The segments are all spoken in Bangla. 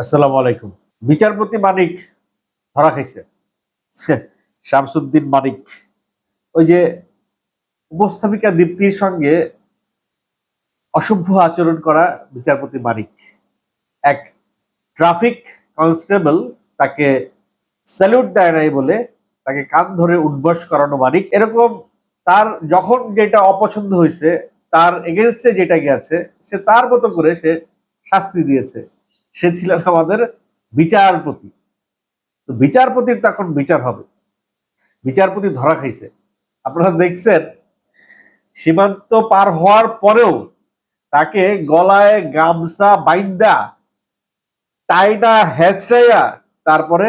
আসসালামু আলাইকুম। বিচারপতি মানিক ধরা খাইছে। শামসুদ্দিন মানিক। ওই যে উপস্থাপিকা দীপ্তির সঙ্গে অসভ্য আচরণ করা বিচারপতি মানিক। এক ট্রাফিক কনস্টেবল তাকে স্যালুট দেয় নাই বলে তাকে কান ধরে উদ্বাস করানো মানিক। এরকম তার যখন যেটা অপছন্দ হয়েছে, তার এগেনস্টে যেটা গেছে সে তার মতো করে সে শাস্তি দিয়েছে। সে ছিলেন আমাদের বিচারপতি। তো বিচারপতির তখন বিচার হবে। বিচারপতি ধরা খাইছে। আপনারা দেখছেন সীমান্ত পার হওয়ার পরেও তাকে গলায় গামছা বাইন্দা টাইনা হেঁচড়াইয়া তারপরে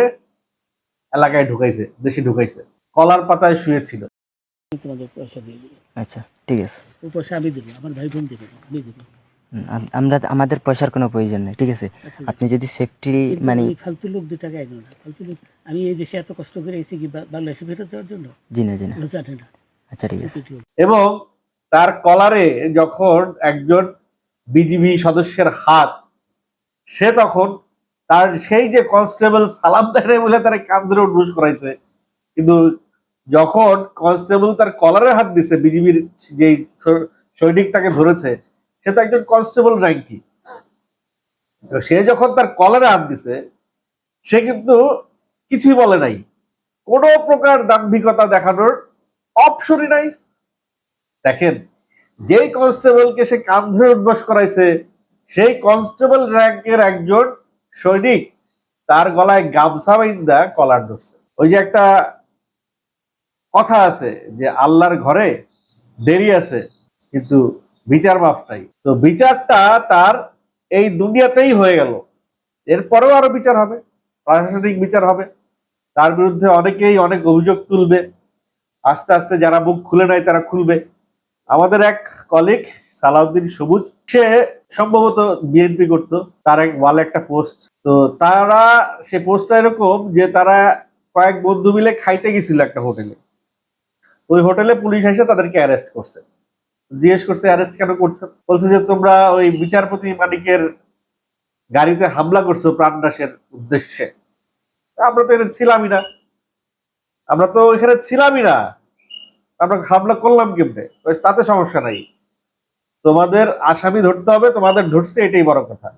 এলাকায় ঢুকাইছে দেশে ঢুকাইছে। কলার পাতায় শুয়েছিল। তোমাদের পয়সা দিয়ে দেবো আচ্ছা ঠিক আছে। ও পয়সা আমি দেবো আমার ভাই বোন দেবে আমি দেবো আমরা আমাদের পয়সার কোনো প্রয়োজন নেই ঠিক আছে? আচ্ছা, আপনি যদি সেফটি মানে ফালতু লোক দু টাকা না ফালতু লোক আমি এই দেশে এত কষ্ট করে এসেছি কি বাংলাদেশে ফেরত যাওয়ার জন্য? জি না জি না। জানে না। আচ্ছা ঠিক আছে। এবং তার কলারে যখন একজন বিজিবি সদস্যের হাত সে তখন তার সেই যে কনস্টেবল সালাম দেয় বলে তার কান ধরে উঠবুস করাইছে। কিন্তু যখন কনস্টেবল তার কলারে হাত দিছে বিজিবির যে সৈনিক তাকে ধরেছে সে তো একজন কনস্টেবল র্যাঙ্কি। তো সে যখন তার কলারে হাত দিছে, সে কিন্তু কিছুই বলে নাই। কোন প্রকার দাম্ভিকতা দেখানোর অপশনই নাই। দেখেন, যেই কনস্টেবলকে সে কান ধরে উদ্বাস করাইছে, সেই কনস্টেবল র্যাঙ্কের একজন সৈনিক তার গলায় গামছা বাইন্দা কলার ধরছে। ওই যে একটা কথা আছে যে, আল্লাহর ঘরে দেরি আছে, কিন্তু বিচার মাফ নাই তো বিচারটা তার এই দুনিয়াতেই হয়ে গেল। এরপরেও আরও বিচার হবে, প্রশাসনিক বিচার হবে। তার বিরুদ্ধে অনেকেই অনেক অভিযোগ তুলবে। আস্তে আস্তে যারা মুখ খুলে নাই তারা খুলবে। আমাদের এক কলিগ সালাউদ্দিন সবুজ, সে সম্ভবত বিএনপি করতো। তার এক ওয়ালে একটা পোস্ট তো তারা সে পোস্টটা এরকম যে তারা কয়েক বন্ধু মিলে খাইতে গেছিল একটা হোটেলে ওই হোটেলে পুলিশ এসে তাদেরকে অ্যারেস্ট করছে। জিজ্ঞেস করছে অ্যারেস্ট কেন করছে? বলছে যে, তোমরা ওই বিচারপতি মানিকের গাড়িতে হামলা করছ প্রাণনাশের উদ্দেশ্যে। আমরা তো এখানে ছিলামই না। আমরা তো এখানে ছিলামই না। আমরা হামলা করলাম কেমনে? তাতে সমস্যা নাই। তোমাদের আসামি ধরতে হবে, তোমাদের ধরছে, এটাই বড় কথা।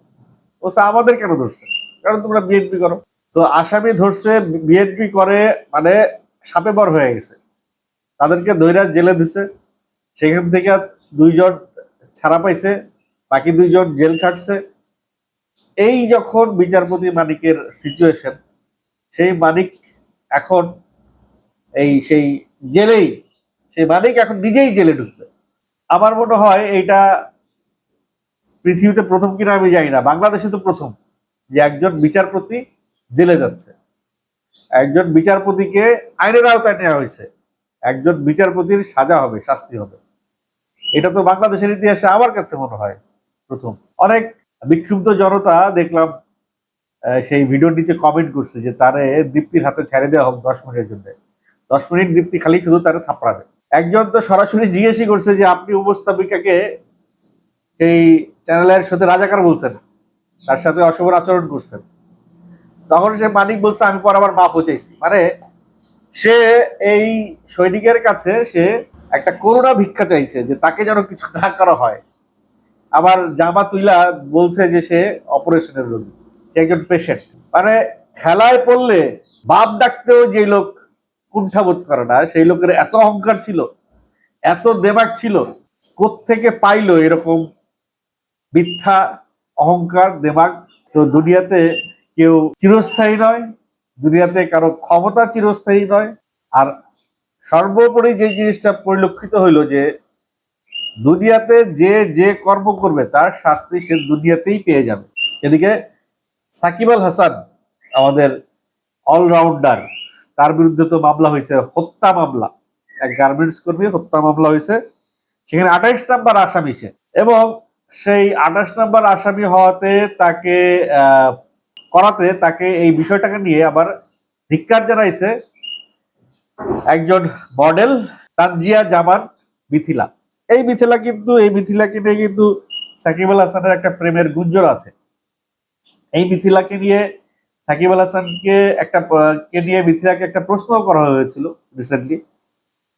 ও আমাদের কেন ধরছে? কারণ তোমরা বিএনপি করো। তো আসামি ধরছে বিএনপি করে মানে সাপে বর হয়ে গেছে। তাদেরকে দৈরা জেলে দিছে। সেখান থেকে দুইজন ছাড়া পাইছে, বাকি দুইজন জেল খাটছে। এই যখন বিচারপতি মানিকের সিচুয়েশন সেই মানিক এখন এই সেই জেলেই, সেই মানিক এখন নিজেই জেলে ঢুকবে। আমার মনে হয় এইটা পৃথিবীতে প্রথম কিনা আমি জানি না, বাংলাদেশে তো প্রথম যে একজন বিচারপতি জেলে যাচ্ছে। একজন বিচারপতিকে আইনের আওতায় নেওয়া হয়েছে। একজন বিচারপতির সাজা হবে, শাস্তি হবে। এটা তো বাংলাদেশের ইতিহাসে আমার কাছে মনে হয় প্রথম। অনেক বিক্ষুব্ধ জনতা দেখলাম সেই ভিডিওর নিচে কমেন্ট করছে যে তারে দীপ্তির হাতে ছেড়ে দেওয়া হোক দশ মিনিটের জন্য। দশ মিনিট দীপ্তি খালি শুধু তারে থাপড়াবে। একজন তো সরাসরি জিজ্ঞেসই করছে যে আপনি উপস্থাপিকাকে সেই চ্যানেলের সাথে রাজাকার বলছেন, তার সাথে অশুভ আচরণ করছেন। তখন সে মানিক বলছে, আমি পর আবার মাফও চাইছি। মানে সে এই সৈনিকের কাছে সে একটা করোনা ভিক্ষা চাইছে যে তাকে যেন কিছু না করা হয়। আবার জামা তুইলা বলছে যে সে অপারেশনের রোগী একজন পেশেন্ট মানে খেলায় পড়লে বাপ ডাকতেও যে লোক কুণ্ঠাবোধ করে না, সেই লোকের এত অহংকার ছিল, এত দেমাগ ছিল থেকে পাইলো এরকম মিথ্যা, অহংকার দেমাগ তো দুনিয়াতে কেউ চিরস্থায়ী নয় দুনিয়াতে কারও ক্ষমতা চিরস্থায়ী নয়। আর সর্বোপরি যে জিনিসটা পরিলক্ষিত হইল যে, দুনিয়াতে যে যে কর্ম করবে, তার শাস্তি সে দুনিয়াতেই পেয়ে যাবে। এদিকে সাকিব আল হাসান, আমাদের অলরাউন্ডার, তার বিরুদ্ধে তো মামলা হয়েছে হত্যা মামলা। এক গার্মেন্টস কর্মী হত্যা মামলা হয়েছে সেখানে আঠাইশ নাম্বার আসামি সে। এবং সেই আঠাশ নাম্বার আসামি হওয়াতে তাকে করাতে তাকে এই বিষয়টাকে নিয়ে আবার ধিক্কার জানাইছে একজন মডেল তানজিয়া জামান মিথিলা। এই মিথিলা কিন্তু, এই মিথিলাকে নিয়ে কিন্তু সাকিব আল হাসানের একটা প্রেমের গুঞ্জন আছে। এই মিথিলাকে নিয়ে, সাকিব আল হাসানকে একটা, কে নিয়ে মিথিলাকে একটা প্রশ্ন করা হয়েছিল রিসেন্টলি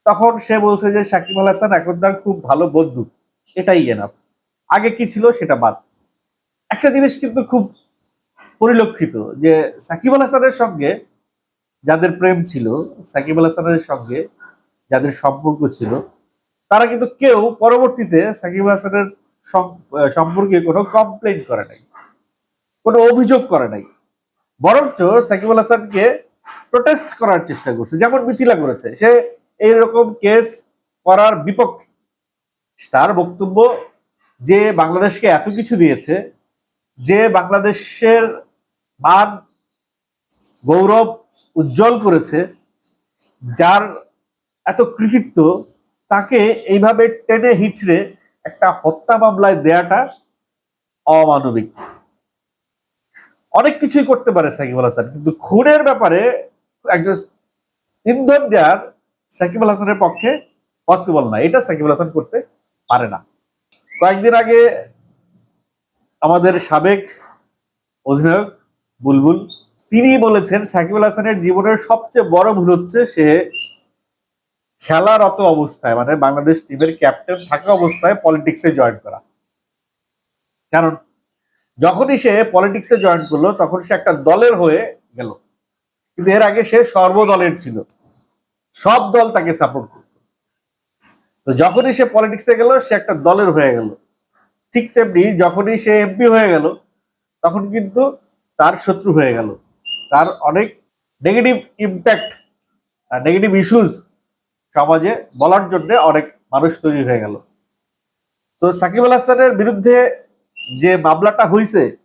তখন সে বলছে যে, সাকিব আল হাসান এখন তার খুব ভালো বন্ধু। এটাই এনাফ আগে কি ছিল সেটা বাদ। একটা জিনিস কিন্তু খুব পরিলক্ষিত যে সাকিব আল হাসানের সঙ্গে যাদের প্রেম ছিল, সাকিব আল হাসানের সঙ্গে যাদের সম্পর্ক ছিল, তারা কিন্তু কেউ পরবর্তীতে সাকিব আল হাসানের সম্পর্কে কোনো কমপ্লেন করে নাই, কোনো অভিযোগ করে নাই। বরঞ্চ সাকিব আল হাসানকে প্রোটেস্ট করার চেষ্টা করছে, যেমন মিথিলা করেছে। সে এইরকম কেস করার বিপক্ষে। তার বক্তব্য যে বাংলাদেশকে এত কিছু দিয়েছে, যে বাংলাদেশের মান গৌরব উজ্জ্বল করেছে, যার এত কৃতিত্ব, তাকে এইভাবে টেনে হিচড়ে একটা হত্যা মামলায় দেয়াটা অমানবিক। অনেক কিছুই করতে পারে সাকিব আল হাসান, কিন্তু খুনের ব্যাপারে একজন ইন্ধন দেওয়ার সাকিব আল হাসানের পক্ষে পসিবল না। এটা সাকিব আল হাসান করতে পারে না। কয়েকদিন আগে আমাদের সাবেক অধিনায়ক বুলবুল তিনি বলেছেন সাকিব আল হাসানের জীবনের সবচেয়ে বড় ভুল হচ্ছে সে খেলারত অবস্থায় মানে বাংলাদেশ টিমের ক্যাপ্টেন থাকা অবস্থায় পলিটিক্সে জয়েন করা। কারণ যখনই সে পলিটিক্সে জয়েন করল, তখন সে একটা দলের হয়ে গেল। কিন্তু এর আগে সে সর্বদলের ছিল। সব দল তাকে সাপোর্ট করত। তো যখনই সে পলিটিক্সে গেল, সে একটা দলের হয়ে গেল। ঠিক তেমনি যখনই সে এমপি হয়ে গেল, তখন কিন্তু তার শত্রু হয়ে গেল। তার অনেক নেগেটিভ ইম্প্যাক্ট নেগেটিভ ইস্যুজ সমাজে বলার জন্য অনেক মানুষ তৈরি হয়ে গেল। তো সাকিব আল হাসানের বিরুদ্ধে যে মামলাটা হয়েছে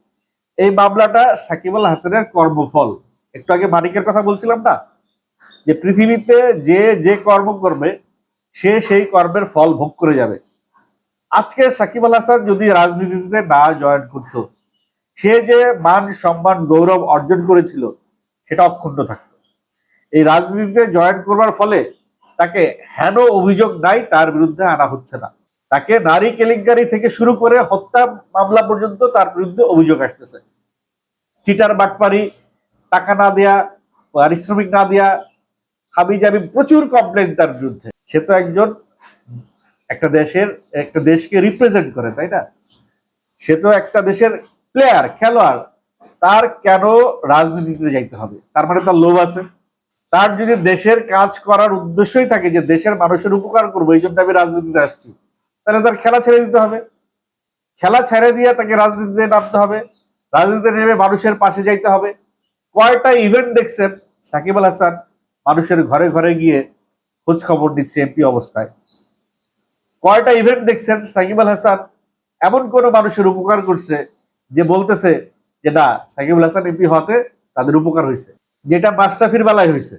এই মামলাটা সাকিব আল হাসানের কর্মফল। একটু আগে মানিকের কথা বলছিলাম না? যে পৃথিবীতে যে যে কর্ম করবে, সে সেই কর্মের ফল ভোগ করে যাবে। আজকে সাকিব আল হাসান যদি রাজনীতিতে না জয়েন করত সে যে মান, সম্মান, গৌরব অর্জন করেছিল, সেটা অক্ষুণ্ণ থাকতো এই রাজনীতিতে জয়েন করবার ফলে তাকে হেন অভিযোগ নাই, তার বিরুদ্ধে আনা হচ্ছে না। তাকে নারী কেলেঙ্কারি থেকে শুরু করে হত্যা মামলা পর্যন্ত তার বিরুদ্ধে অভিযোগ আসতেছে। চিটার বাটপারি টাকা না দেয়া, পারিশ্রমিক না দেয়া হাবি জাবি প্রচুর কমপ্লেন তার বিরুদ্ধে। সে তো একজন একটা দেশের, একটা দেশকে রিপ্রেজেন্ট করে, তাই না? সে তো একটা দেশের প্লেয়ার খেলোয়াড়, তার কেন রাজনীতিতে যাইতে হবে? তার মানে তার লোভ আছে। তার যদি দেশের কাজ করার উদ্দেশ্যই থাকে যে দেশের মানুষের উপকার করব, এই জন্য আমি রাজনীতিতে আসছি, তাহলে তার খেলা ছেড়ে দিতে হবে। খেলা ছেড়ে দিয়ে তাকে রাজনীতিতে নামতে হবে। রাজনীতিতে নেমে মানুষের পাশে যাইতে হবে। কয়টা ইভেন্ট দেখছেন? সাকিব আল হাসান মানুষের ঘরে ঘরে গিয়ে খোঁজ খবর নিচ্ছে এমপি অবস্থায়। কয়টা ইভেন্ট দেখছেন সাকিব আল হাসান? এমন কোন মানুষের উপকার করছে যে বলতেছে যে না সাকিব আল হাসান এমপি হতে তাদের উপকার হয়েছে। যেটা মাশরাফির বেলায় হয়েছে।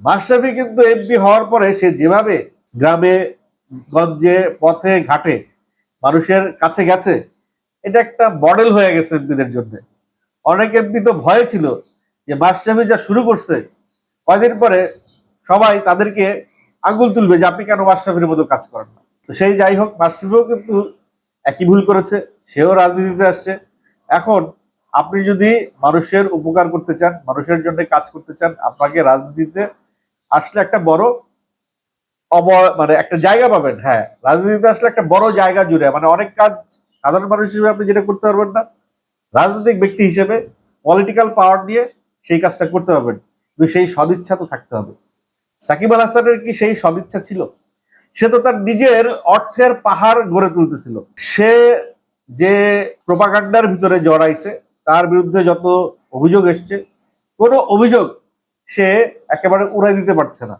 মাশরাফি কিন্তু এমপি হওয়ার পরে সে যেভাবে গ্রামে, গঞ্জে, পথে, ঘাটে মানুষের কাছে গেছে, এটা একটা মডেল হয়ে গেছে এমপিদের জন্য। অনেক এমপি তো ভয় ছিল যে মাশরাফি যা শুরু করছে, কয়দিন পরে সবাই তাদেরকে আঙ্গুল তুলবে যে আপনি কেন মাশরাফির মতো কাজ করেন না। তো সেই যাই হোক, মাশরাফিও কিন্তু একই ভুল করেছে, সেও রাজনীতিতে আসছে। এখন আপনি যদি মানুষের উপকার করতে চান, মানুষের জন্য কাজ করতে চান, আপনাকে রাজনীতিতে আসলে একটা বড় অব মানে একটা জায়গা পাবেন হ্যাঁ। রাজনীতিতে আসলে একটা বড় জায়গা জুড়ে মানে অনেক কাজ সাধারণ মানুষ হিসেবে আপনি যেটা করতে পারবেন না। রাজনৈতিক ব্যক্তি হিসেবে পলিটিক্যাল পাওয়ার নিয়ে সেই কাজটা করতে পারবেন। কিন্তু সেই সদিচ্ছা তো থাকতে হবে। সাকিব আল হাসানের কি সেই সদিচ্ছা ছিল? সে তো তার নিজের অর্থের পাহাড় গড়ে তুলতেছিল। সে যে প্রোপাগান্ডার ভিতরে জড়াইছে, তার বিরুদ্ধে যত অভিযোগ এসছে, কোনো অভিযোগ সে একেবারে উড়াই দিতে পারছে না।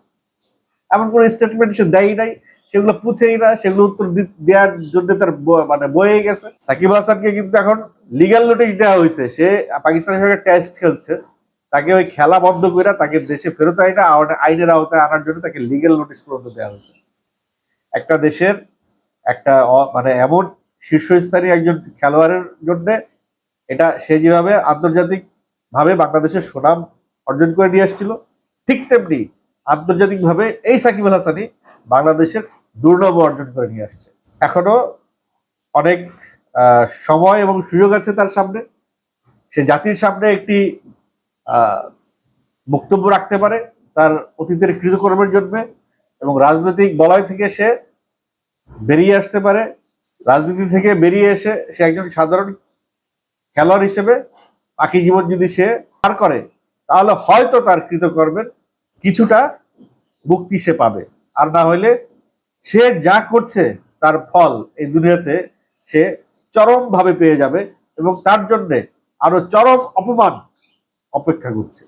এমন কোন স্টেটমেন্ট সে দেয় নাই, সেগুলো পুছেই না, সেগুলো উত্তর দেওয়ার জন্য তার মানে বয়ে গেছে। সাকিব হাসানকে কিন্তু এখন লিগ্যাল নোটিশ দেওয়া হয়েছে। সে পাকিস্তানের সঙ্গে টেস্ট খেলছে, তাকে ওই খেলা বন্ধ করে তাকে দেশে ফেরত আইনা, আইনের আওতায় আনার জন্য তাকে লিগ্যাল নোটিশ পর্যন্ত দেওয়া হয়েছে। একটা দেশের একটা মানে এমন শীর্ষস্থানীয় একজন খেলোয়াড়ের জন্য এটা সে যেভাবে আন্তর্জাতিক ভাবে বাংলাদেশের সুনাম অর্জন করে নিয়ে আসছিল, ঠিক তেমনি আন্তর্জাতিক ভাবে এই সাকিব আল হাসানই বাংলাদেশের দুর্লভ অর্জন করে নিয়ে আসছে। এখনও অনেক সময় এবং সুযোগ আছে তার সামনে। সে জাতির সামনে একটি বক্তব্য রাখতে পারে তার অতীতের কৃতকর্মের জন্য এবং রাজনৈতিক বলয় থেকে সে বেরিয়ে আসতে পারে। রাজনীতি থেকে বেরিয়ে এসে সে একজন সাধারণ খেলোয়াড় হিসেবে বাকি জীবন যদি সে পার করে, তাহলে হয়তো তার কৃতকর্মের কিছুটা মুক্তি সে পাবে। আর না হলে সে যা করছে তার ফল এই দুনিয়াতে সে চরম ভাবে পেয়ে যাবে এবং তার জন্যে আরও চরম অপমান অপেক্ষা করছে।